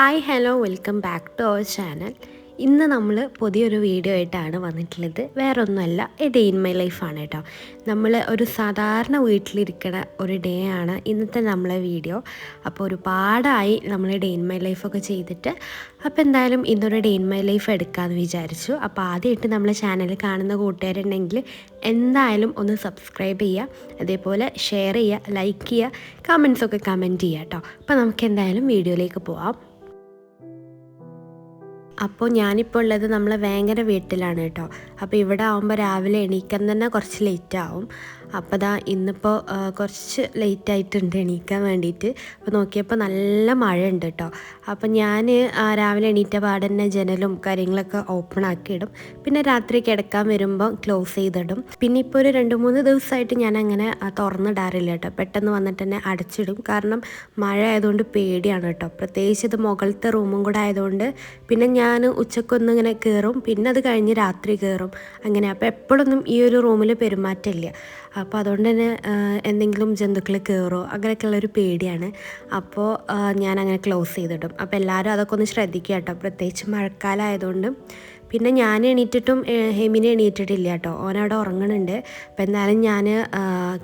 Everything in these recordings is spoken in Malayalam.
Hi hello welcome back to our channel ഇന്ന് നമ്മൾ പുതിയൊരു വീഡിയോ ആയിട്ടാണ് വന്നിട്ടുള്ളത്. വേറെ ഒന്നുമല്ല എ ഡേ ഇൻ മൈ ലൈഫാണ് കേട്ടോ നമ്മൾ ഒരു സാധാരണ വീട്ടിലിരിക്കുന്ന ഒരു ഡേ ആണ് ഇന്നത്തെ നമ്മളെ വീഡിയോ അപ്പോൾ ഒരുപാടായി നമ്മൾ ഡേ ഇൻ മൈ ലൈഫൊക്കെ ചെയ്തിട്ട്. അപ്പോൾ എന്തായാലും ഇന്നൊരു ഡേ ഇൻ മൈ ലൈഫ് എടുക്കാമെന്ന് വിചാരിച്ചു. അപ്പോൾ ആദ്യമായിട്ട് നമ്മളെ ചാനൽ കാണുന്ന കൂട്ടുകാരുണ്ടെങ്കിൽ എന്തായാലും ഒന്ന് സബ്സ്ക്രൈബ് ചെയ്യുക അതേപോലെ ഷെയർ ചെയ്യുക ലൈക്ക് ചെയ്യുക കമൻസൊക്കെ കമന്റ് ചെയ്യുക കേട്ടോ അപ്പോൾ നമുക്ക് എന്തായാലും വീഡിയോയിലേക്ക് പോവാം. അപ്പോൾ ഞാനിപ്പോൾ ഉള്ളത് നമ്മളെ വേങ്ങര വീട്ടിലാണ് കേട്ടോ. അപ്പോൾ ഇവിടെ ആകുമ്പോൾ രാവിലെ എണീക്കാൻ തന്നെ കുറച്ച് ലേറ്റ് ആവും. അപ്പോൾ ദാ ഇന്നിപ്പോൾ കുറച്ച് ലേറ്റ് ആയിട്ടുണ്ട് എണീക്കാൻ വേണ്ടിയിട്ട് അപ്പോൾ നോക്കിയപ്പോൾ നല്ല മഴ ഉണ്ട് കേട്ടോ അപ്പോൾ ഞാൻ രാവിലെ എണീറ്റ പാടെ തന്നെ ജനലും കാര്യങ്ങളൊക്കെ ഓപ്പൺ ആക്കിയിടും. പിന്നെ രാത്രി കിടക്കാൻ വരുമ്പോൾ ക്ലോസ് ചെയ്തിടും. പിന്നെ ഇപ്പോൾ ഒരു രണ്ട് മൂന്ന് ദിവസമായിട്ട് ഞാൻ അങ്ങനെ തുറന്നിടാറില്ല കേട്ടോ പെട്ടെന്ന് വന്നിട്ട് തന്നെ അടച്ചിടും. കാരണം മഴ ആയതുകൊണ്ട് പേടിയാണ് കേട്ടോ പ്രത്യേകിച്ച് ഇത് മുകളിലത്തെ റൂമും കൂടെ ആയതുകൊണ്ട് പിന്നെ ഞാൻ ഉച്ചക്കൊന്നും ഇങ്ങനെ കയറും പിന്നെ അത് കഴിഞ്ഞ് രാത്രി കയറും അങ്ങനെ. അപ്പോൾ എപ്പോഴൊന്നും ഈ ഒരു റൂമിൽ പെരുമാറ്റമില്ല. അപ്പോൾ അതുകൊണ്ട് തന്നെ എന്തെങ്കിലും ജന്തുക്കൾ കയറോ അങ്ങനെയൊക്കെയുള്ളൊരു പേടിയാണ്. അപ്പോൾ ഞാൻ അങ്ങനെ ക്ലോസ് ചെയ്തിടും. അപ്പോൾ എല്ലാവരും അതൊക്കെ ഒന്ന് ശ്രദ്ധിക്കുക കേട്ടോ. പ്രത്യേകിച്ച് മഴക്കാലമായതുകൊണ്ട് പിന്നെ ഞാൻ എണീറ്റിട്ടും ഹെമിനെ എണീറ്റിട്ടില്ല കേട്ടോ. ഓനവിടെ ഉറങ്ങണുണ്ട്. അപ്പോൾ എന്തായാലും ഞാൻ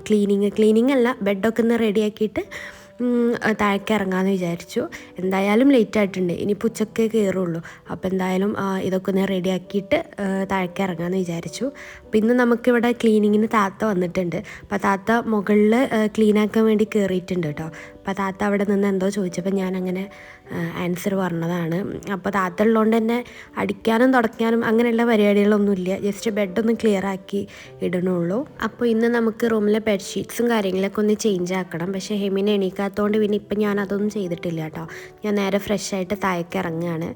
ക്ലീനിങ് ക്ലീനിങ് അല്ല ബെഡൊക്കെ ഒന്ന് റെഡിയാക്കിയിട്ട് താഴേക്ക് ഇറങ്ങാമെന്ന് വിചാരിച്ചു. എന്തായാലും ലേറ്റ് ആയിട്ടുണ്ട്. ഇനി ഉച്ചക്കേ കയറുള്ളൂ അപ്പോൾ എന്തായാലും ഇതൊക്കെ ഒന്ന് റെഡിയാക്കിയിട്ട് താഴേക്ക് ഇറങ്ങാമെന്ന് വിചാരിച്ചു. അപ്പോൾ ഇന്ന് നമുക്കിവിടെ ക്ലീനിങ്ങിന് താത്ത വന്നിട്ടുണ്ട്. അപ്പോൾ താത്ത മുകളിൽ ക്ലീനാക്കാൻ വേണ്ടി കയറിയിട്ടുണ്ട് കേട്ടോ അപ്പോൾ താത്ത അവിടെ നിന്ന് എന്തോ ചോദിച്ചപ്പോൾ ഞാൻ അങ്ങനെ ആൻസർ പറഞ്ഞതാണ്. അപ്പോൾ താത്ത ഉള്ളതുകൊണ്ട് തന്നെ അടിക്കാനും തുടയ്ക്കാനും അങ്ങനെയുള്ള പരിപാടികളൊന്നുമില്ല. ജസ്റ്റ് ബെഡൊന്ന് ക്ലിയർ ആക്കി ഇടണുള്ളൂ. അപ്പോൾ ഇന്ന് നമുക്ക് റൂമിലെ ബെഡ്ഷീറ്റ്സും കാര്യങ്ങളൊക്കെ ഒന്ന് ചേഞ്ച് ആക്കണം. പക്ഷേ ഹെമിനെ എണീക്കാത്തതുകൊണ്ട് പിന്നെ ഇപ്പം ഞാൻ അതൊന്നും ചെയ്തിട്ടില്ല കേട്ടോ ഞാൻ നേരെ ഫ്രഷ് ആയിട്ട് താഴേക്ക് ഇറങ്ങുകയാണ്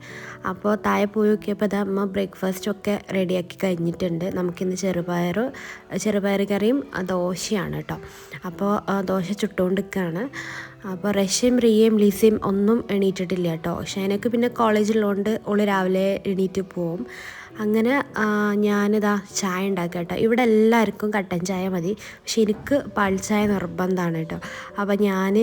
അപ്പോൾ താഴെ പോയി നോക്കിയപ്പോൾ അത് അമ്മ ബ്രേക്ക്ഫാസ്റ്റ് ഒക്കെ റെഡിയാക്കി കഴിഞ്ഞിട്ടുണ്ട്. നമുക്കിന്ന് ചെറുപയർ ചെറുപയർ കറിയും ദോശയാണ് കേട്ടോ. അപ്പോൾ ദോശ ചുട്ടുകൊണ്ടിരിക്കുകയാണ് അപ്പോൾ റഷ്യയും റിയയും ലീസയും ഒന്നും എണീറ്റിട്ടില്ല കേട്ടോ. ഷൈനക്ക് പിന്നെ കോളേജിലുള്ളതുകൊണ്ട് ഓൾ രാവിലെ എണീറ്റ് പോവും. അങ്ങനെ ഞാനിതാ ചായ ഉണ്ടാക്കുക കേട്ടോ ഇവിടെ എല്ലാവർക്കും കട്ടൻ ചായ മതി. പക്ഷെ എനിക്ക് പാൽച്ചായ ചായ നിർബന്ധമാണ് കേട്ടോ. അപ്പോൾ ഞാൻ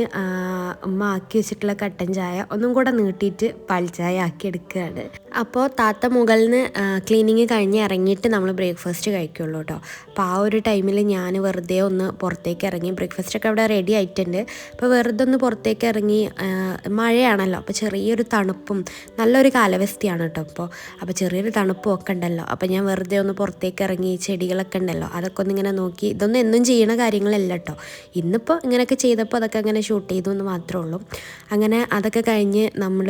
ഉമ്മ ആക്കി വെച്ചിട്ടുള്ള കട്ടൻ ചായ ഒന്നും കൂടെ നീട്ടിയിട്ട് പാൽച്ചായ ചായ ആക്കി എടുക്കുകയാണ്. അപ്പോൾ താത്ത മുകളിൽ നിന്ന് ക്ലീനിങ് കഴിഞ്ഞ് ഇറങ്ങിയിട്ട് നമ്മൾ ബ്രേക്ക്ഫാസ്റ്റ് കഴിക്കുള്ളൂ കേട്ടോ. അപ്പോൾ ആ ഒരു ടൈമിൽ ഞാൻ വെറുതെ ഒന്ന് പുറത്തേക്ക് ഇറങ്ങി ബ്രേക്ക്ഫാസ്റ്റൊക്കെ അവിടെ റെഡി ആയിട്ടുണ്ട്. അപ്പോൾ വെറുതെ ഒന്ന് പുറത്തേക്ക് ഇറങ്ങി മഴയാണല്ലോ. അപ്പോൾ ചെറിയൊരു തണുപ്പും നല്ലൊരു കാലാവസ്ഥയാണ് കേട്ടോ അപ്പോൾ അപ്പോൾ ചെറിയൊരു തണുപ്പും ഒക്കെ ഉണ്ടല്ലോ അപ്പോൾ ഞാൻ വെറുതെ ഒന്ന് പുറത്തേക്ക് ഇറങ്ങി ചെടികളൊക്കെ ഉണ്ടല്ലോ അതൊക്കെ ഒന്ന് ഇങ്ങനെ നോക്കി ഇതൊന്നും എന്നും ചെയ്യണ കാര്യങ്ങളല്ല കേട്ടോ ഇന്നിപ്പോൾ ഇങ്ങനെയൊക്കെ ചെയ്തപ്പോൾ അതൊക്കെ അങ്ങനെ ഷൂട്ട് ചെയ്തു എന്ന് മാത്രമേ ഉള്ളൂ. അങ്ങനെ അതൊക്കെ കഴിഞ്ഞ് നമ്മൾ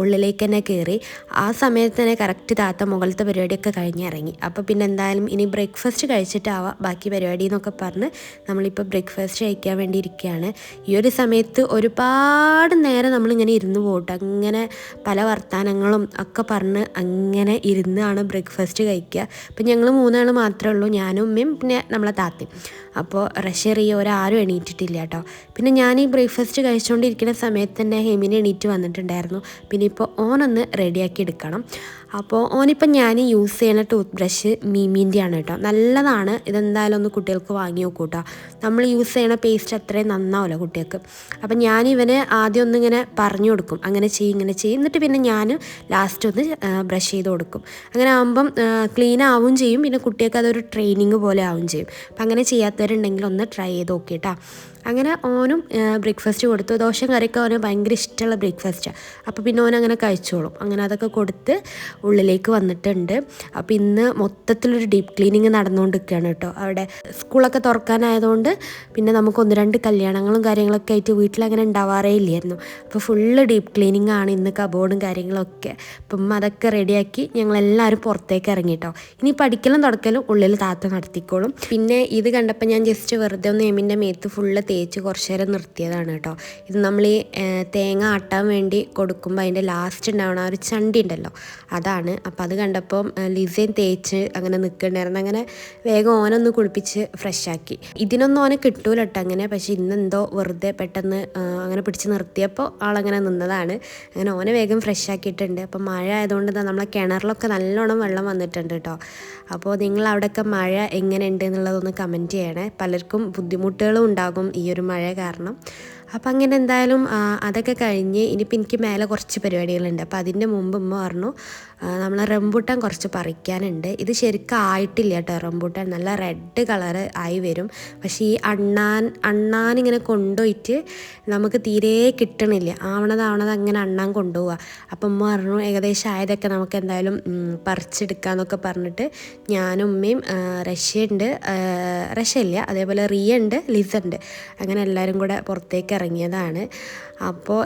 ഉള്ളിലേക്ക് തന്നെ കയറി ആ സമയത്ത് തന്നെ കറക്റ്റ് താത്ത മുകളിലത്തെ പരിപാടിയൊക്കെ കഴിഞ്ഞ് ഇറങ്ങി. അപ്പോൾ പിന്നെ എന്തായാലും ഇനി ബ്രേക്ക്ഫാസ്റ്റ് കഴിച്ചിട്ടാവാം ബാക്കി പരിപാടി എന്നൊക്കെ പറഞ്ഞ് നമ്മളിപ്പോൾ ബ്രേക്ക്ഫാസ്റ്റ് കഴിക്കാൻ വേണ്ടി ഇരിക്കുകയാണ്. ഈ ഒരു സമയത്ത് ഒരുപാട് നേരം നമ്മളിങ്ങനെ ഇരുന്ന് പോട്ടെ. അങ്ങനെ പല വർത്തമാനങ്ങളും ഒക്കെ പറഞ്ഞ് അങ്ങനെ ഇരുന്നാണ് ബ്രേക്ക്ഫാസ്റ്റ് കഴിക്കുക. അപ്പം ഞങ്ങൾ മൂന്നാൾ മാത്രമേ ഉള്ളൂ ഞാനും ഉമ്മയും പിന്നെ നമ്മളെ താത്തയും. അപ്പോൾ റഷ്യറിയ ഒരാരും എണീറ്റിട്ടില്ല കേട്ടോ. പിന്നെ ഞാൻ ഈ ബ്രേക്ക്ഫാസ്റ്റ് കഴിച്ചുകൊണ്ടിരിക്കുന്ന സമയത്ത് തന്നെ ഹെമിനെ എണീറ്റ് വന്നിട്ടുണ്ടായിരുന്നു. പിന്നെ ഇപ്പോൾ ഓനൊന്ന് റെഡിയാക്കി എടുക്കണം. അപ്പോൾ ഓനിപ്പം ഞാൻ യൂസ് ചെയ്യുന്ന ടൂത്ത് ബ്രഷ് മീമീന്റെയാണ് കേട്ടോ. നല്ലതാണ്. ഇതെന്തായാലും ഒന്ന് കുട്ടികൾക്ക് വാങ്ങി നോക്കൂ കേട്ടോ നമ്മൾ യൂസ് ചെയ്യണ പേസ്റ്റ് അത്രയും നന്നാവില്ല കുട്ടികൾക്ക്. അപ്പം ഞാൻ ആദ്യം ഒന്നിങ്ങനെ പറഞ്ഞു കൊടുക്കും. അങ്ങനെ ചെയ്യും ഇങ്ങനെ ചെയ്യും. എന്നിട്ട് പിന്നെ ഞാൻ ലാസ്റ്റ് ഒന്ന് ബ്രഷ് ചെയ്ത് കൊടുക്കും. അങ്ങനെ ആകുമ്പം ക്ലീൻ ആവും ചെയ്യും. പിന്നെ കുട്ടികൾക്ക് അതൊരു ട്രെയിനിങ് പോലെ ആവും ചെയ്യും. അപ്പം അങ്ങനെ ചെയ്യാത്തവരുണ്ടെങ്കിൽ ഒന്ന് ട്രൈ ചെയ്ത് നോക്കിയിട്ടാ. അങ്ങനെ ഓനും ബ്രേക്ക്ഫാസ്റ്റ് കൊടുത്തു. ദോശയും കറിയൊക്കെ അവന് ഭയങ്കര ഇഷ്ടമുള്ള ബ്രേക്ക്ഫാസ്റ്റാണ് അപ്പോൾ പിന്നെ ഓൻ അങ്ങനെ കഴിച്ചോളും. അങ്ങനെ അതൊക്കെ കൊടുത്ത് ഉള്ളിലേക്ക് വന്നിട്ടുണ്ട്. അപ്പോൾ ഇന്ന് മൊത്തത്തിലൊരു ഡീപ്പ് ക്ലീനിങ് നടന്നുകൊണ്ടിരിക്കുകയാണ് കേട്ടോ. അവിടെ സ്കൂളൊക്കെ തുറക്കാനായതുകൊണ്ട് പിന്നെ നമുക്ക് ഒന്ന് രണ്ട് കല്യാണങ്ങളും കാര്യങ്ങളൊക്കെ ആയിട്ട് വീട്ടിലങ്ങനെ ഉണ്ടാവാറേ ഇല്ലായിരുന്നു. അപ്പോൾ ഫുള്ള് ഡീപ്പ് ക്ലീനിങ് ആണ് ഇന്ന് കബോർഡും കാര്യങ്ങളൊക്കെ. അപ്പം അതൊക്കെ റെഡിയാക്കി ഞങ്ങളെല്ലാവരും പുറത്തേക്ക് ഇറങ്ങി കേട്ടോ. ഇനി പഠിക്കലും തുടക്കലും ഉള്ളിൽ താത്ത നടത്തിക്കോളും. പിന്നെ ഇത് കണ്ടപ്പോൾ ഞാൻ ജസ്റ്റ് വെറുതെ ഒന്ന് എമിന്റെ മേത്ത് ഫുള്ള് തേച്ച് കുറച്ച് നേരം നിർത്തിയതാണ് കേട്ടോ. ഇത് നമ്മൾ ഈ തേങ്ങ ആട്ടാൻ വേണ്ടി കൊടുക്കുമ്പോൾ അതിന്റെ ലാസ്റ്റ് ഉണ്ടാവണ ആ ഒരു ചണ്ടി ഉണ്ടല്ലോ അതാണ്. അപ്പോൾ അത് കണ്ടപ്പം ലിസയും തേച്ച് അങ്ങനെ നിൽക്കണ്ടായിരുന്നു അങ്ങനെ വേഗം ഓനൊന്ന് കുളിപ്പിച്ച് ഫ്രഷ് ആക്കി. ഇതിനൊന്നും ഓനെ കിട്ടൂല കേട്ടോ അങ്ങനെ പക്ഷേ ഇന്നെന്തോ വെറുതെ പെട്ടെന്ന് അങ്ങനെ പിടിച്ച് നിർത്തിയപ്പോൾ ആളങ്ങനെ നിന്നതാണ്. അങ്ങനെ ഓനെ വേഗം ഫ്രഷ് ആക്കിയിട്ടുണ്ട്. അപ്പോൾ മഴ ആയതുകൊണ്ട് നമ്മളെ കിണറിലൊക്കെ നല്ലോണം വെള്ളം വന്നിട്ടുണ്ട് കേട്ടോ അപ്പോൾ നിങ്ങൾ അവിടെയൊക്കെ മഴ എങ്ങനെയുണ്ട് എന്നുള്ളതൊന്ന് കമന്റ് ചെയ്യണേ. പലർക്കും ബുദ്ധിമുട്ടുകളും ഉണ്ടാകും ഒരു മഴ കാരണം. അപ്പം അങ്ങനെ എന്തായാലും അതൊക്കെ കഴിഞ്ഞ് ഇനിയിപ്പോൾ എനിക്ക് മേലെ കുറച്ച് പരിപാടികളുണ്ട്. അപ്പോൾ അതിന്റെ മുമ്പ് ഉമ്മ പറഞ്ഞു നമ്മൾ റംബൂട്ടാൻ കുറച്ച് പറിക്കാനുണ്ട്. ഇത് ശരിക്കും ആയിട്ടില്ല കേട്ടോ റംബൂട്ടാൻ. നല്ല റെഡ് കളർ ആയി വരും. പക്ഷേ ഈ അണ്ണാൻ അണ്ണാൻ ഇങ്ങനെ കൊണ്ടുപോയിട്ട് നമുക്ക് തീരെ കിട്ടണില്ല. ആവണത് ആവണത് അങ്ങനെ അണ്ണാൻ കൊണ്ടുപോവുക അപ്പം ഉമ്മ പറഞ്ഞു ഏകദേശം ആയതൊക്കെ നമുക്ക് എന്തായാലും പറിച്ചെടുക്കാമെന്നൊക്കെ പറഞ്ഞിട്ട് ഞാനും ഉമ്മയും റഷ്യ ഉണ്ട് റഷ്യ ഇല്ല അതേപോലെ റിയ ഉണ്ട് ലിസ ഉണ്ട്. അങ്ങനെ എല്ലാവരും കൂടെ പുറത്തേക്ക് ഇറങ്ങിയതാണ്. അപ്പോൾ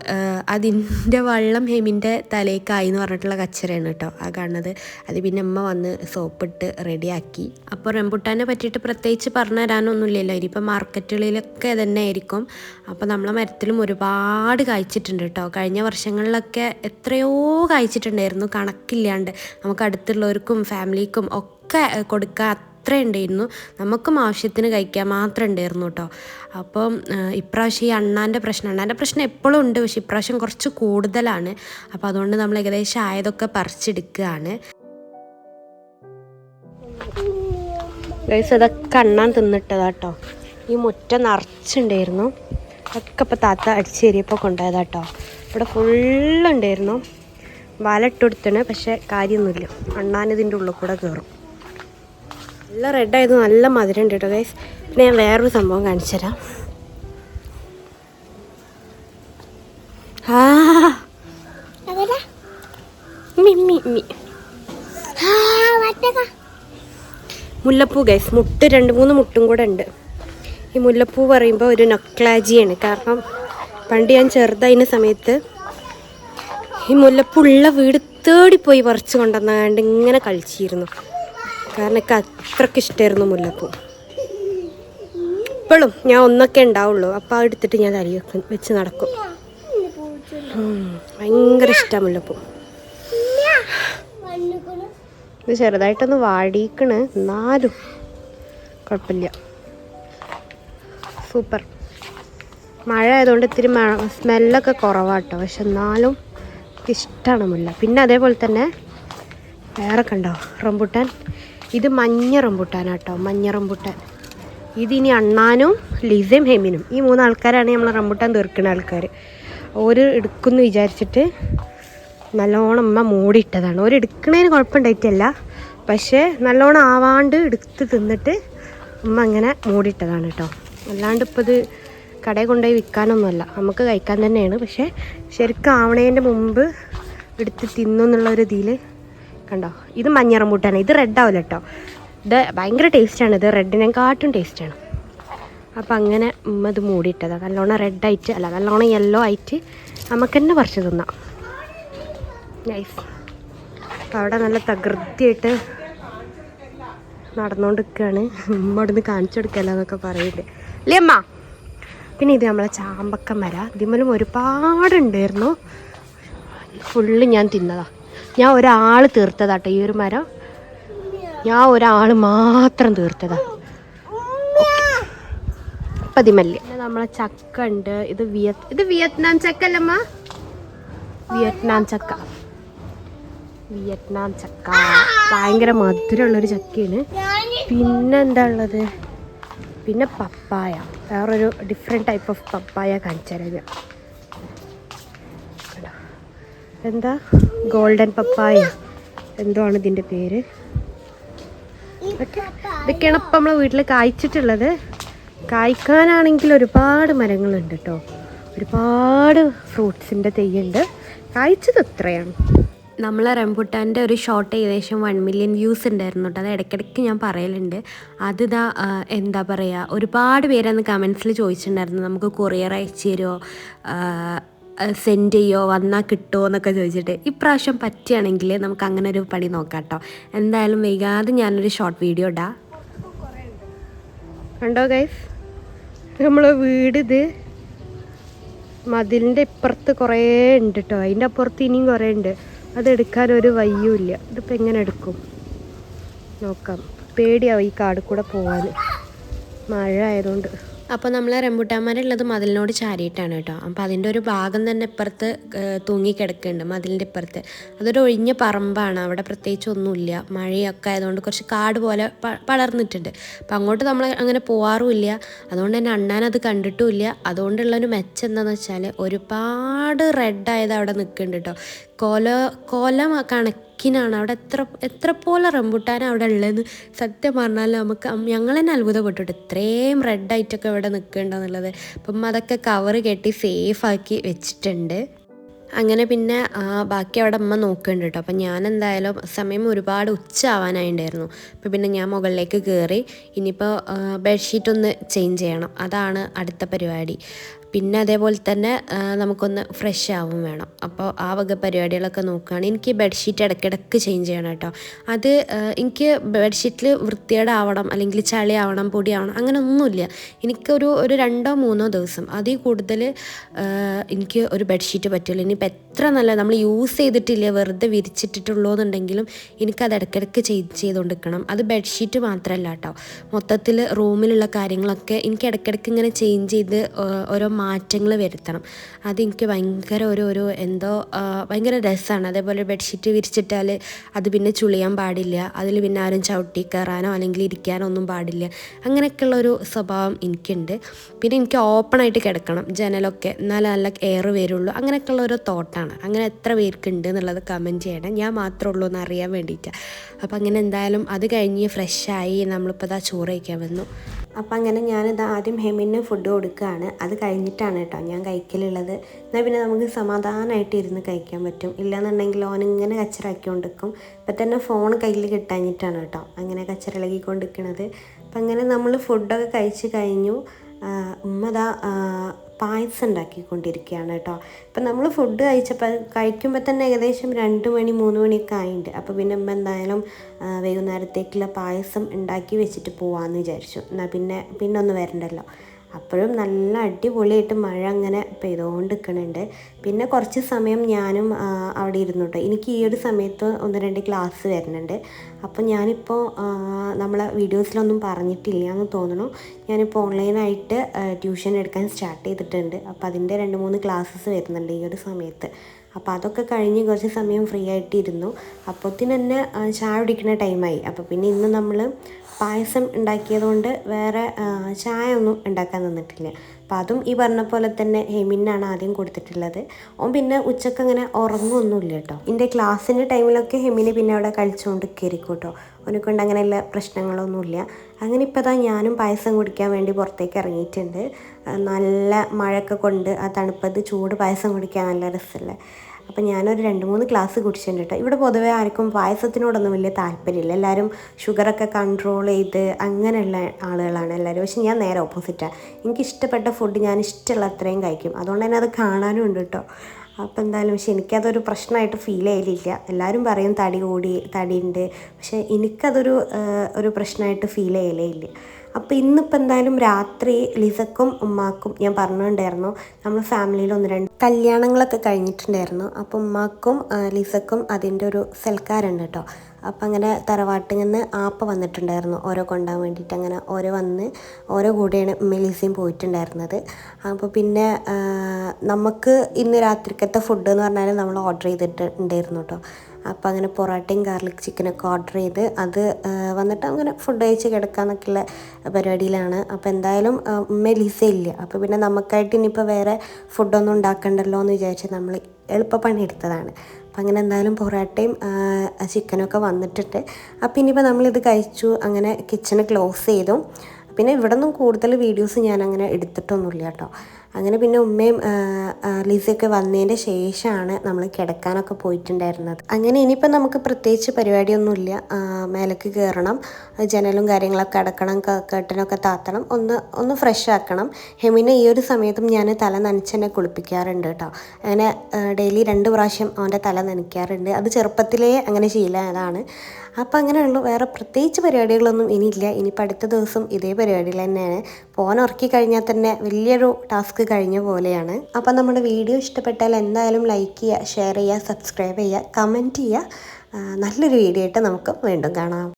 അതിന്റെ വള്ളം ഹെമിന്റെ തലേക്കായി എന്ന് പറഞ്ഞിട്ടുള്ള കച്ചറയാണ് കേട്ടോ. ആ കാണുന്നത്. അത് പിന്നെ അമ്മ വന്ന് സോപ്പിട്ട് റെഡിയാക്കി. അപ്പോൾ റംബുട്ടാനെ പറ്റിയിട്ട് പ്രത്യേകിച്ച് പറഞ്ഞു തരാനൊന്നുമില്ലല്ലോ. ഇനിയിപ്പോൾ മാർക്കറ്റുകളിലൊക്കെ തന്നെ ആയിരിക്കും അപ്പോൾ നമ്മളെ മരത്തിലും ഒരുപാട് കായ്ച്ചിട്ടുണ്ട് കേട്ടോ. കഴിഞ്ഞ വർഷങ്ങളിലൊക്കെ എത്രയോ കായ്ച്ചിട്ടുണ്ടായിരുന്നു. കണക്കില്ലാണ്ട് നമുക്ക് അടുത്തുള്ളവർക്കും ഫാമിലിക്കും ഒക്കെ കൊടുക്കാൻ അത്ര ഉണ്ടായിരുന്നു. നമുക്കും ആവശ്യത്തിന് കഴിക്കാൻ മാത്രം ഉണ്ടായിരുന്നു കേട്ടോ. അപ്പം ഇപ്രാവശ്യം ഈ അണ്ണാന്റെ പ്രശ്നം അണ്ണാന്റെ പ്രശ്നം എപ്പോഴും ഉണ്ട് പക്ഷേ ഇപ്രാവശ്യം കുറച്ച് കൂടുതലാണ്. അപ്പോൾ അതുകൊണ്ട് നമ്മൾ ഏകദേശം ആയതൊക്കെ പറിച്ചെടുക്കുകയാണ്. ഗൈസ് അതൊക്കെ അണ്ണാൻ തിന്നിട്ടതാ കേട്ടോ. ഈ മുറ്റ നിറച്ചുണ്ടായിരുന്നു. ഒക്കെ ഇപ്പോൾ താത്ത അടിച്ചേരിയപ്പോൾ കൊണ്ടുപോയതാ കേട്ടോ. ഇവിടെ ഫുള്ളുണ്ടായിരുന്നു. വല ഇട്ടുകൊടുത്തണ് പക്ഷേ കാര്യമൊന്നുമില്ല. അണ്ണാൻ ഇതിന്റെ ഉള്ളിൽ കൂടെ കയറും. നല്ല റെഡായത് നല്ല മധുരം ഉണ്ട് കേട്ടോ ഗൈസ് പിന്നെ ഞാൻ വേറൊരു സംഭവം കാണിച്ചു തരാം മുല്ലപ്പൂ ഗൈസ് മുട്ട് രണ്ട് മൂന്ന് മുട്ടും കൂടെ ഉണ്ട്. ഈ മുല്ലപ്പൂ പറയുമ്പോൾ ഒരു നൊക്ലാജിയാണ്. കാരണം പണ്ട് ഞാൻ ചെറുതായിരുന്ന സമയത്ത് ഈ മുല്ലപ്പൂ ഉള്ള വീട് തേടിപ്പോയി പറിച്ചു കൊണ്ടുവന്നാണ്ട് ഇങ്ങനെ കളിച്ചിരുന്നു. കാരണം എനിക്ക് അത്രയ്ക്ക് ഇഷ്ടമായിരുന്നു മുല്ലപ്പൂ. ഇപ്പോഴും ഞാൻ ഒന്നൊക്കെ ഉണ്ടാവുള്ളൂ. അപ്പോൾ ആ എടുത്തിട്ട് ഞാൻ അരി വെക്കും വെച്ച് നടക്കും. ഭയങ്കര ഇഷ്ടമാണ് മുല്ലപ്പൂ. ഇത് ചെറുതായിട്ടൊന്ന് വാടിക്കണ് എന്നാലും കുഴപ്പമില്ല. സൂപ്പർ. മഴ ആയതുകൊണ്ട് ഇത്തിരി മഴ സ്മെല്ലൊക്കെ കുറവാട്ടോ. പക്ഷെ എന്നാലും ഇഷ്ടമാണ് മുല്ല. പിന്നെ അതേപോലെ തന്നെ വേറെ കണ്ടോ റംബുട്ടാൻ? ഇത് മഞ്ഞ റംബുട്ടാനാട്ടോ മഞ്ഞ റംബുട്ടാൻ. ഇതിനി അണ്ണാനും ലിസയും ഹെമിനും. ഈ മൂന്ന് ആൾക്കാരാണ് നമ്മൾ റംബുട്ടാൻ തീർക്കുന്ന ആൾക്കാർ ഒരു എടുക്കുമെന്ന് വിചാരിച്ചിട്ട് നല്ലോണം അമ്മ മൂടിയിട്ടതാണ്. ഒരു എടുക്കണേന് കുഴപ്പമുണ്ടായിട്ടല്ല. പക്ഷേ നല്ലോണം ആവാണ്ട് എടുത്ത് തിന്നിട്ട് അമ്മ അങ്ങനെ മൂടിയിട്ടതാണ് കേട്ടോ. അല്ലാണ്ട് ഇപ്പോൾ ഇത് കടയിൽ കൊണ്ടുപോയി വിൽക്കാനൊന്നുമല്ല. നമുക്ക് കഴിക്കാൻ തന്നെയാണ്. പക്ഷേ ശരിക്കും ആവണേന്റെ മുമ്പ് എടുത്ത് തിന്നു എന്നുള്ളൊരു ഇതിൽ കണ്ടോ? ഇത് മഞ്ഞ റംബൂട്ടാണ് ഇത് റെഡ് ആവില്ല കേട്ടോ ഇത് ഭയങ്കര ടേസ്റ്റാണ് ഇത് റെഡിനെക്കാട്ടും ടേസ്റ്റാണ് അപ്പം അങ്ങനെ ഉമ്മ ഇത് മൂടിയിട്ടതാണ് നല്ലോണം റെഡായിട്ട് അല്ല നല്ലോണം യെല്ലോ ആയിട്ട് നമുക്ക് തന്നെ പറിച്ച് തിന്നാം. നൈസ് അവിടെ നല്ല തകൃതിയായിട്ട് നടന്നുകൊണ്ടിരിക്കുകയാണ് ഉമ്മ അവിടെ നിന്ന് കാണിച്ചു കൊടുക്കല്ലോ എന്നൊക്കെ പറയുന്നുണ്ട് അല്ലേ അമ്മ പിന്നെ ഇത് നമ്മളെ ചാമ്പക്ക മര. ഇതിമലും ഒരുപാടുണ്ടായിരുന്നു. ഫുള്ള് ഞാൻ തിന്നതാ. ഞാൻ ഒരാൾ തീർത്തതാട്ടോ ഈ ഒരു മരം. ഞാൻ ഒരാൾ മാത്രം തീർത്തതാ. പതിമല്ലേ. നമ്മളെ ചക്ക ഉണ്ട്. ഇത് വിയറ്റ് ഇത് വിയറ്റ്നാം ചക്ക അല്ലമ്മ വിയറ്റ്നാം ചക്ക. വിയറ്റ്നാം ചക്ക. ഭയങ്കര മധുരമുള്ളൊരു ചക്കയാണ്. പിന്നെ എന്താ ഉള്ളത്? പിന്നെ പപ്പായ. വേറൊരു ഡിഫറെന്റ് ടൈപ്പ് ഓഫ് പപ്പായ കാണിച്ചുതരാം ഞാൻ. കണ്ടോ? എന്താ? Golden papaya. എന്തോ ആണ് ഇതിന്റെ പേര്? ഇതൊക്കെ ഇതൊക്കെയാണ് ഇപ്പം നമ്മളെ വീട്ടിൽ കായ്ച്ചിട്ടുള്ളത്. കായ്ക്കാനാണെങ്കിൽ ഒരുപാട് മരങ്ങളുണ്ട് കേട്ടോ. ഒരുപാട് ഫ്രൂട്ട്സിന്റെ തെയ്യുണ്ട്. കായ്ച്ചത് എത്രയാണ്? നമ്മളെ റംബുട്ടാന്റെ ഒരു ഷോർട്ട് ഏകദേശം വൺ മില്യൺ വ്യൂസ് ഉണ്ടായിരുന്നു കേട്ടോ. അത് ഇടയ്ക്കിടയ്ക്ക് ഞാൻ പറയലുണ്ട്. അത് ഇതാ എന്താ പറയുക ഒരുപാട് പേരന്ന് കമൻസിൽ ചോദിച്ചിട്ടുണ്ടായിരുന്നു. നമുക്ക് കൊറിയർ അയച്ചു തരുമോ? സെൻഡ് ചെയ്യോ വന്നാൽ കിട്ടുമോ എന്നൊക്കെ ചോദിച്ചിട്ട് ഇപ്രാവശ്യം പറ്റുകയാണെങ്കിൽ നമുക്ക് അങ്ങനെ ഒരു പണി നോക്കാം കേട്ടോ. എന്തായാലും വൈകാതെ ഞാനൊരു ഷോർട്ട് വീഡിയോ ഇടാം. കണ്ടോ ഗൈസ് നമ്മളെ വീട് ഇത്. മതിലിന്റെ ഇപ്പുറത്ത് കുറേ ഉണ്ട് കേട്ടോ അതിന്റെ അപ്പുറത്ത് ഇനിയും കുറേ ഉണ്ട്. അതെടുക്കാൻ ഒരു വയ്യുമില്ല ഇതിപ്പോൾ എങ്ങനെ എടുക്കും? നോക്കാം. പേടിയാവും ഈ കാട് കൂടെ പോകാൻ മഴ ആയതുകൊണ്ട്. അപ്പോൾ നമ്മൾ റംബുട്ടാന്മാരുള്ളത് മതിലിനോട് ചാരിയിട്ടാണ് കേട്ടോ. അപ്പോൾ അതിന്റെ ഒരു ഭാഗം തന്നെ ഇപ്പുറത്ത് തൂങ്ങിക്കിടക്കുന്നുണ്ട് മതിലിന്റെ ഇപ്പുറത്ത്. അതൊരു ഒഴിഞ്ഞ പറമ്പാണ്. അവിടെ പ്രത്യേകിച്ച് ഒന്നുമില്ല. മഴയൊക്കെ ആയതുകൊണ്ട് കുറച്ച് കാട് പോലെ പടർന്നിട്ടുണ്ട്. അപ്പോൾ അങ്ങോട്ട് നമ്മൾ അങ്ങനെ പോവാറുമില്ല. അതുകൊണ്ട് തന്നെ അണ്ണാൻ അത് കണ്ടിട്ടുമില്ല. അതുകൊണ്ടുള്ളൊരു മെച്ചം എന്താണെന്ന് വെച്ചാൽ ഒരുപാട് റെഡ് ആയത് അവിടെ നിൽക്കുന്നുണ്ട് കേട്ടോ. കൊല കൊല കണക്കിനാണ് അവിടെ എത്ര എത്ര പോലെ റംബുട്ടാൻ അവിടെ ഉള്ളതെന്ന് സത്യം പറഞ്ഞാൽ നമുക്ക് ഞങ്ങൾ തന്നെ അത്ഭുതപ്പെട്ടിട്ട് ഇത്രയും റെഡ് ആയിട്ടൊക്കെ ഇവിടെ നിൽക്കുന്നുണ്ടെന്നുള്ളത്. അപ്പം അതൊക്കെ കവറ് കെട്ടി സേഫാക്കി വെച്ചിട്ടുണ്ട്. അങ്ങനെ പിന്നെ ബാക്കി അവിടെ അമ്മ നോക്കുന്നുണ്ട് കേട്ടോ. അപ്പം ഞാൻ എന്തായാലും സമയം ഒരുപാട് ഉച്ച ആവാനായിട്ടുണ്ടായിരുന്നു അപ്പോൾ പിന്നെ ഞാൻ മുകളിലേക്ക് കയറി ഇനിയിപ്പോൾ ബെഡ്ഷീറ്റ് ഒന്ന് ചേഞ്ച് ചെയ്യണം. അതാണ് അടുത്ത പരിപാടി. പിന്നെ അതേപോലെ തന്നെ നമുക്കൊന്ന് ഫ്രഷ് ആവും വേണം. അപ്പോൾ ആ വക പരിപാടികളൊക്കെ നോക്കുകയാണ് എനിക്ക് ബെഡ്ഷീറ്റ് ഇടയ്ക്കിടയ്ക്ക് ചേഞ്ച് ചെയ്യണം കേട്ടോ. അത് എനിക്ക് ബെഡ്ഷീറ്റിൽ വൃത്തികേടാവണം അല്ലെങ്കിൽ ചളി ആവണം പൊടി ആവണം അങ്ങനെ ഒന്നുമില്ല. എനിക്കൊരു ഒരു രണ്ടോ മൂന്നോ ദിവസം അതിൽ കൂടുതൽ എനിക്ക് ഒരു ബെഡ്ഷീറ്റ് പറ്റില്ല ഇനിയിപ്പോൾ എത്ര നല്ല നമ്മൾ യൂസ് ചെയ്തിട്ടില്ല വെറുതെ വിരിച്ചിട്ടിട്ടുള്ളൂ എന്നുണ്ടെങ്കിലും എനിക്കത് ഇടയ്ക്കിടയ്ക്ക് ചേഞ്ച് ചെയ്തുകൊണ്ടിരിക്കണം. അത് ബെഡ്ഷീറ്റ് മാത്രമല്ല കേട്ടോ. മൊത്തത്തിൽ റൂമിലുള്ള കാര്യങ്ങളൊക്കെ എനിക്ക് ഇടയ്ക്കിടയ്ക്ക് ഇങ്ങനെ ചേഞ്ച് ചെയ്ത് ഓരോ മാറ്റങ്ങൾ വരുത്തണം. അതെനിക്ക് ഭയങ്കര ഒരു ഒരു എന്തോ ഭയങ്കര രസമാണ് അതേപോലെ ബെഡ്ഷീറ്റ് വിരിച്ചിട്ടാൽ അത് പിന്നെ ചുളിയാൻ പാടില്ല. അതിൽ പിന്നെ ആരും ചവിട്ടി കയറാനോ അല്ലെങ്കിൽ ഇരിക്കാനോ ഒന്നും പാടില്ല. അങ്ങനെയൊക്കെയുള്ള ഒരു സ്വഭാവം എനിക്കുണ്ട്. പിന്നെ എനിക്ക് ഓപ്പണായിട്ട് കിടക്കണം ജനലൊക്കെ. നല്ല നല്ല എയർ വരുള്ളൂ. അങ്ങനെയൊക്കെയുള്ള ഒരു തോട്ടാണ്. അങ്ങനെ എത്ര പേർക്ക് ഉണ്ട് എന്നുള്ളത് കമന്റ് ചെയ്യണം. ഞാൻ മാത്രമേ ഉള്ളൂ എന്ന് അറിയാൻ വേണ്ടിയിട്ടാണ് അപ്പോൾ അങ്ങനെ എന്തായാലും അത് കഴിഞ്ഞ് ഫ്രഷായി നമ്മളിപ്പോൾ അതാ ചോറ് കഴിക്കാൻ വന്നു. അപ്പം അങ്ങനെ ഞാനിത് ആദ്യം ഹെമിന് ഫുഡ് കൊടുക്കുകയാണ് അത് കഴിഞ്ഞിട്ടാണ് കേട്ടോ ഞാൻ കഴിക്കലുള്ളത്. എന്നാൽ പിന്നെ നമുക്ക് സമാധാനമായിട്ട് ഇരുന്ന് കഴിക്കാൻ പറ്റും. ഇല്ലാന്നുണ്ടെങ്കിൽ ഓനിങ്ങനെ കച്ചറാക്കിക്കൊണ്ടിരിക്കും. ഇപ്പം തന്നെ ഫോൺ കയ്യിൽ കിട്ടാഞ്ഞിട്ടാണ് കേട്ടോ അങ്ങനെ കച്ചറിളകിക്കൊണ്ടിരിക്കണത് അപ്പം അങ്ങനെ നമ്മൾ ഫുഡൊക്കെ കഴിച്ച് കഴിഞ്ഞു. ആ, ഉമ്മ ദാ ആ, പായസം ഉണ്ടാക്കിക്കൊണ്ടിരിക്കുകയാണ് കേട്ടോ. അപ്പം നമ്മൾ ഫുഡ് കഴിച്ചപ്പോൾ കഴിക്കുമ്പോൾ തന്നെ ഏകദേശം രണ്ട് മണി മൂന്ന് മണിയൊക്കെ ആയിട്ടുണ്ട് അപ്പോൾ പിന്നെ ഉമ്മ എന്തായാലും വൈകുന്നേരത്തേക്കുള്ള പായസം ഉണ്ടാക്കി വെച്ചിട്ട് പോവാമെന്ന് വിചാരിച്ചു. എന്നാൽ പിന്നെ പിന്നെ ഒന്ന് വരണ്ടല്ലോ. അപ്പോഴും നല്ല അടിപൊളിയായിട്ട് മഴ അങ്ങനെ പെയ്തുകൊണ്ട് നിൽക്കുന്നുണ്ട് പിന്നെ കുറച്ച് സമയം ഞാനും അവിടെ ഇരുന്നു കേട്ടോ എനിക്ക് ഈ ഒരു സമയത്ത് ഒന്ന് രണ്ട് ക്ലാസ് വരുന്നുണ്ട്. അപ്പോൾ ഞാനിപ്പോൾ നമ്മളെ വീഡിയോസിലൊന്നും പറഞ്ഞിട്ടില്ല എന്ന് തോന്നുന്നു ഞാനിപ്പോൾ ഓൺലൈനായിട്ട് ട്യൂഷൻ എടുക്കാൻ സ്റ്റാർട്ട് ചെയ്തിട്ടുണ്ട്. അപ്പോൾ അതിന്റെ രണ്ട് മൂന്ന് ക്ലാസ്സസ് വരുന്നുണ്ട് ഈ ഒരു സമയത്ത്. അപ്പോൾ അതൊക്കെ കഴിഞ്ഞ് കുറച്ച് സമയം ഫ്രീ ആയിട്ടിരുന്നു. അപ്പോഴത്തേന് തന്നെ ചായ കുടിക്കുന്ന ടൈമായി അപ്പോൾ പിന്നെ ഇന്ന് നമ്മൾ പായസം ഉണ്ടാക്കിയതുകൊണ്ട് വേറെ ചായ ഒന്നും ഉണ്ടാക്കാൻ നിന്നിട്ടില്ല. അപ്പോൾ അതും ഈ പറഞ്ഞ പോലെ തന്നെ ഹെമിനാണ് ആദ്യം കൊടുത്തിട്ടുള്ളത്. ഓൻ പിന്നെ ഉച്ചയ്ക്ക് അങ്ങനെ ഉറങ്ങുമൊന്നുമില്ല കേട്ടോ. എന്റെ ക്ലാസ്സിന്റെ ടൈമിലൊക്കെ ഹെമിനെ പിന്നെ അവിടെ കളിച്ചുകൊണ്ട് കയറിക്കും അവനെക്കൊണ്ട് അവനെ കൊണ്ട് അങ്ങനെയുള്ള പ്രശ്നങ്ങളൊന്നുമില്ല. അങ്ങനെ ഇപ്പോൾ ഇതാ ഞാനും പായസം കുടിക്കാൻ വേണ്ടി പുറത്തേക്ക് ഇറങ്ങിയിട്ടുണ്ട്. നല്ല മഴയൊക്കെ കൊണ്ട് ആ തണുപ്പത്ത് ചൂട് പായസം കുടിക്കാൻ നല്ല രസമല്ലേ. അപ്പം ഞാനൊരു രണ്ട് മൂന്ന് ക്ലാസ് കുടിച്ചിട്ടുണ്ട് കേട്ടോ ഇവിടെ പൊതുവേ ആർക്കും പായസത്തിനോടൊന്നും വലിയ താല്പര്യമില്ല. എല്ലാവരും ഷുഗറൊക്കെ കൺട്രോൾ ചെയ്ത് അങ്ങനെയുള്ള ആളുകളാണ് എല്ലാവരും പക്ഷെ ഞാൻ നേരെ ഓപ്പോസിറ്റാണ് എനിക്ക് ഇഷ്ടപ്പെട്ട ഫുഡ് ഞാൻ ഇഷ്ടമുള്ള അത്രയും കഴിക്കും. അതുകൊണ്ട് തന്നെ അത് കാണാനും ഉണ്ട് കേട്ടോ അപ്പോൾ എന്തായാലും പക്ഷെ എനിക്കതൊരു പ്രശ്നമായിട്ട് ഫീൽ ചെയ്യലില്ല. എല്ലാവരും പറയും തടി കൂടി തടിയുണ്ട് പക്ഷേ എനിക്കതൊരു ഒരു പ്രശ്നമായിട്ട് ഫീൽ ചെയ്യലേ ഇല്ല. അപ്പോൾ ഇന്നിപ്പോൾ എന്തായാലും രാത്രി ലിസക്കും ഉമ്മാക്കും ഞാൻ പറഞ്ഞിട്ടുണ്ടായിരുന്നു. നമ്മൾ ഫാമിലിയിൽ ഒന്ന് രണ്ട് കല്യാണങ്ങളൊക്കെ കഴിഞ്ഞിട്ടുണ്ടായിരുന്നു. അപ്പോൾ ഉമ്മാക്കും ലിസക്കും അതിന്റെ ഒരു സൽക്കാരുണ്ട് കേട്ടോ. അപ്പം അങ്ങനെ തറവാട്ടിൽ നിന്ന് ആപ്പ വന്നിട്ടുണ്ടായിരുന്നു. ഓരോ കൊണ്ടാൻ വേണ്ടിയിട്ട് അങ്ങനെ ഓരോ വന്ന് ഓരോ കൂടെയാണ് മെലീസിയും പോയിട്ടുണ്ടായിരുന്നത്. അപ്പോൾ പിന്നെ നമുക്ക് ഇന്ന് രാത്രിക്കത്തെ ഫുഡ് എന്ന് പറഞ്ഞാൽ നമ്മൾ ഓർഡർ ചെയ്തിട്ടുണ്ടായിരുന്നു കേട്ടോ. അപ്പോൾ അങ്ങനെ പൊറോട്ടയും ഗാർലിക് ചിക്കനൊക്കെ ഓർഡർ ചെയ്ത് അത് വന്നിട്ട് അങ്ങനെ ഫുഡ് കഴിച്ച് കിടക്കാന്നൊക്കെയുള്ള പരിപാടിയിലാണ്. അപ്പോൾ എന്തായാലും ആ, ഉമ്മ ലിസ ഇല്ല. അപ്പോൾ പിന്നെ നമുക്കായിട്ട് ഇനിയിപ്പോൾ വേറെ ഫുഡൊന്നും ഉണ്ടാക്കണ്ടല്ലോ എന്ന് വിചാരിച്ച് നമ്മൾ എളുപ്പപ്പണി എടുത്തതാണ്. അപ്പം അങ്ങനെ എന്തായാലും പൊറോട്ടയും ചിക്കനൊക്കെ വന്നിട്ടുണ്ട് അപ്പോൾ ഇനിയിപ്പോൾ നമ്മളിത് കഴിച്ചു. അങ്ങനെ കിച്ചണ് ക്ലോസ് ചെയ്തു. പിന്നെ ഇവിടെ നിന്നും കൂടുതൽ വീഡിയോസ് ഞാൻ അങ്ങനെ എടുത്തിട്ടൊന്നുമില്ല കേട്ടോ. അങ്ങനെ പിന്നെ ഉമ്മയും ലിസയൊക്കെ വന്നതിന്റെ ശേഷമാണ് നമ്മൾ കിടക്കാനൊക്കെ പോയിട്ടുണ്ടായിരുന്നത്. അങ്ങനെ ഇനിയിപ്പോൾ നമുക്ക് പ്രത്യേകിച്ച് പരിപാടിയൊന്നുമില്ല. മേലക്ക് കയറണം ജനലും കാര്യങ്ങളൊക്കെ അടക്കണം കർട്ടനൊക്കെ താത്തണം ഒന്ന് ഒന്ന് ഫ്രഷ് ആക്കണം. ഹെമിനെ ഈ ഒരു സമയത്തും ഞാൻ തല നനച്ചെന്നെ കുളിപ്പിക്കാറുണ്ട് കേട്ടോ. അങ്ങനെ ഡെയിലി രണ്ട് പ്രാവശ്യം അവന്റെ തല നനയ്ക്കാറുണ്ട്. അത് ചെറുപ്പത്തിലേ അങ്ങനെ ശീലമായതാണ്. അപ്പോൾ അങ്ങനെയുള്ളൂ. വേറെ പ്രത്യേകിച്ച് പരിപാടികളൊന്നും ഇനിയില്ല. ഇനിയിപ്പോൾ അടുത്ത ദിവസം ഇതേ പരിപാടികൾ തന്നെയാണ്. ഫോൺ ഉറക്കി കഴിഞ്ഞാൽ തന്നെ വലിയൊരു ടാസ്ക് കഴിഞ്ഞ പോലെയാണ്. അപ്പോൾ നമ്മുടെ വീഡിയോ ഇഷ്ടപ്പെട്ടാൽ എന്തായാലും ലൈക്ക് ചെയ്യുക ഷെയർ ചെയ്യുക സബ്സ്ക്രൈബ് ചെയ്യുക കമന്റ് ചെയ്യുക. നല്ലൊരു വീഡിയോ ആയിട്ട് നമുക്ക് വീണ്ടും കാണാം.